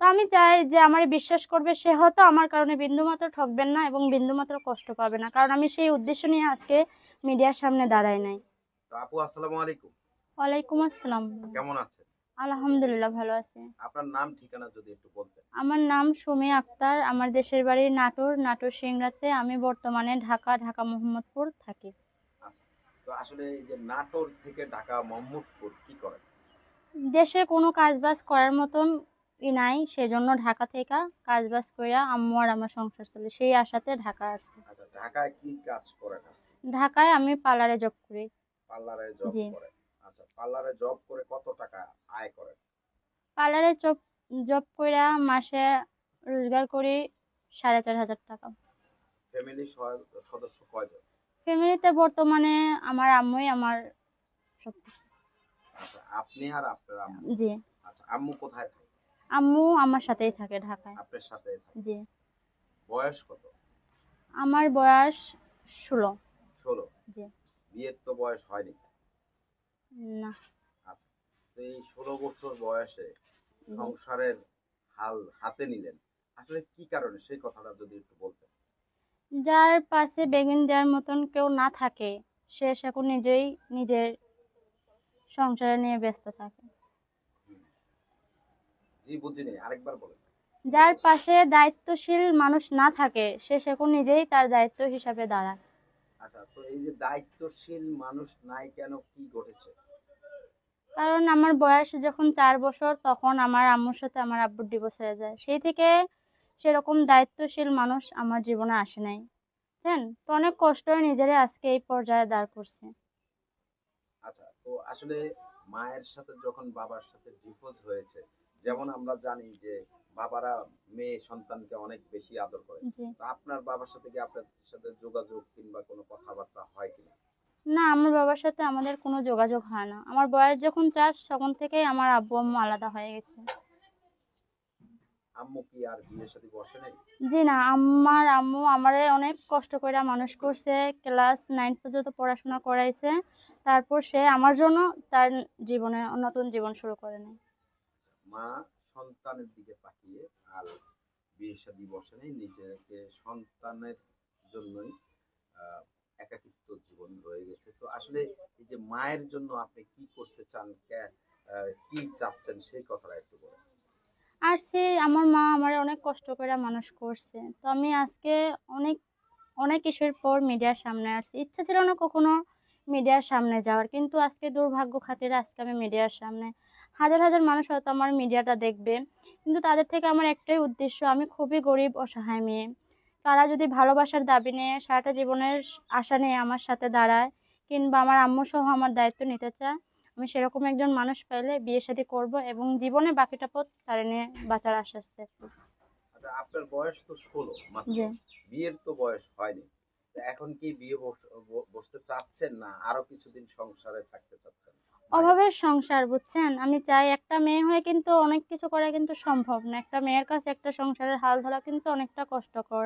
তো আমি চাই যে আমার বিশ্বাস করবে সে হয়তো আমার কারণে বিন্দুমাত্র ঠকবেন না এবং বিন্দুমাত্র কষ্ট পাবে না। কারণ আমি সেই উদ্দেশ্য নিয়ে আজকে মিডিয়ার সামনে দাঁড়াই নাই। তো আপু আসসালামু আলাইকুম। ওয়ালাইকুম আসসালাম। কেমন আছেন? আলহামদুলিল্লাহ ভালো আছি। আপনার নাম ঠিকানা যদি একটু বলতেন। আমার নাম সুমি আক্তার। আমার দেশের বাড়ি নাটোর নাটোর সিংড়াতে। আমি বর্তমানে ঢাকা ঢাকা মোহাম্মদপুর থাকি। আচ্ছা তো আসলে এই যে নাটোর থেকে ঢাকা মোহাম্মদপুর কি করেন? দেশে কোনো কাজবাজ করার মতন ই নাই সেজন্য ঢাকা থেকে কাজ বাজ কইরা আম্মু আর আমার সংসার চলে। সেই আশাতে ঢাকা আসছে। আচ্ছা ঢাকায় কি কাজ করেন ঢাকায় আমি পার্লারে জব করি। পার্লারে জব। করেন। আচ্ছা পার্লারে জব করে কত টাকা আয় করেন? পার্লারে জব জব কইরা মাসে রোজগার করি সাড়ে চার হাজার টাকা। ফ্যামিলি সদস্য কয়জন? ফ্যামিলিতে বর্তমানে আমার আম্মুই আমার সব। আচ্ছা আপনি আর আপনার আম্মু? জি। আচ্ছা আম্মু কোথায় থাকে? আম্মু আমার সাথেই থাকে ঢাকায়। আপনার সাথে। জি। বয়স কত? আমার বয়স ষোলো। ষোলো? জি। বিয়ের তো বয়স হয়নি। না। এই ষোলো বছর বয়সে সংসারের হাল হাতে নিলেন। আসলে কি কারণে? সেই কথাটা যদি একটু বলতেন। যার পাশে বেগুন দেওয়ার মতন কেউ না থাকে সে এখন নিজেই নিজের সংসার নিয়ে ব্যস্ত থাকে। জি বুঝিনি আরেকবার বলেন। যার পাশে দায়িত্বশীল মানুষ না থাকে সে সেখন নিজেই তার দায়িত্ব হিসাবে দাঁড়ায়। আচ্ছা তো এই যে দায়িত্বশীল মানুষ নাই কেন কি ঘটেছে? কারণ আমার বয়স যখন চার বছর তখন আমার আম্মুর সাথে আমার আব্বুর ডিভোর্স হয়ে যায়। সেই থেকে সেরকম দায়িত্বশীল মানুষ আমার জীবনে আসে নাই। বুঝছেন? তো অনেক কষ্ট হয়ে নিজেরে আজকে এই পর্যায়ে দাঁড় করছে। আচ্ছা তো আসলে মায়ের সাথে যখন বাবার সাথে ডিভোর্স হয়েছে যেমন আমরা জানি যে বাবারা মেয়ে সন্তানকে অনেক বেশি আদর করে। আপনার বাবার সাথে কি আপনার সাথে যোগাযোগ কিংবা কোনো কথাবার্তা হয় কিনা? না আমার বাবার সাথে আমাদের কোনো যোগাযোগ হয় না। আমার বয়স যখন চার তখন থেকেই আমার আব্বু আম্মু আলাদা হয়ে গেছে। আম্মু কি আর বিয়ের সাথে বসে নাই? জি না আমার আম্মু আমারে অনেক কষ্ট করে মানুষ করছে। ক্লাস নাইন পর্যন্ত পড়াশোনা করাইছে। তারপর সে আমার জন্য তার জীবনে নতুন জীবন শুরু করে নেয় মা সন্তানের দিকে তাকিয়ে আর বিয়ের সাথে বসে নেই, নিজেকে সন্তানের জন্যই একাকিত্ব জীবন রয়ে গেছে। তো আসলে এই যে মায়ের জন্য আপনি কি করতে চান কি চাচ্ছেন, সেই কথাটা একটু বলেন। আর সে, আমার মা আমার অনেক কষ্ট করে মানুষ করছে। তো আমি আজকে অনেক অনেক কিছুর পর মিডিয়ার সামনে আসছি। ইচ্ছা ছিল না কখনো মিডিয়ার সামনে যাওয়ার, কিন্তু আজকে দুর্ভাগ্য খাতিরে আজকে আমি মিডিয়ার সামনে হাজার হাজার মানুষ হয়তো আমার মিডিয়াটা দেখবে। কিন্তু তাদের থেকে আমার একটাই উদ্দেশ্য আমি খুবই গরিব অসহায় মেয়ে। তারা যদি ভালোবাসার দাবি নিয়ে সারাটা জীবনের আশা নিয়ে আমার সাথে দাঁড়ায় কিংবা আমার আম্মু সহ আমার দায়িত্ব নিতে চায় আমি সেরকম একজন মানুষ পাইলে বিয়ে শাদী করব এবং জীবনে বাকিটা পথ তারে নিয়ে বাঁচার আশ্বাস দেখব আচ্ছা আপনার বয়স তো ষোলো বিয়ের তো বয়স হয়নি। তো এখন কি বিয়ে বসতে চাচ্ছেন না? আরও কিছুদিন সংসারে থাকতে চাচ্ছেন অভাবের সংসার, বুঝছেন? আমি চাই একটা মেয়ে হয়ে কিন্তু অনেক কিছু করা কিন্তু সম্ভব না। একটা মেয়ের কাছে একটা সংসারের হাল ধরা কিন্তু অনেকটা কষ্টকর।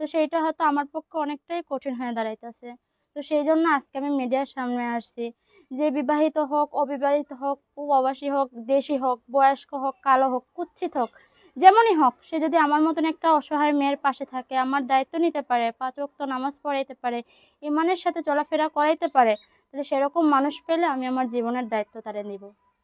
তো সেইটা হয়তো আমার পক্ষে অনেকটাই কঠিন হয়ে দাঁড়াইতেছে। তো সেই জন্য আজকে আমি মিডিয়ার সামনে আসছি। যে বিবাহিত হোক, অবিবাহিত হোক প্রবাসী হোক, দেশি হোক, বয়স্ক হোক, কালো হোক, কুচ্ছিত হোক, যেমনই হোক, সে যদি আমার মতন একটা অসহায় মেয়ের পাশে থাকে, আমার দায়িত্ব নিতে পারে, পাঁচ ওয়াক্ত নামাজ পড়াইতে পারে, ইমানের সাথে চলাফেরা করাইতে পারে তাহলে সেরকম মানুষ পেলে আমি আমার জীবনের দায়িত্ব তারে নিব।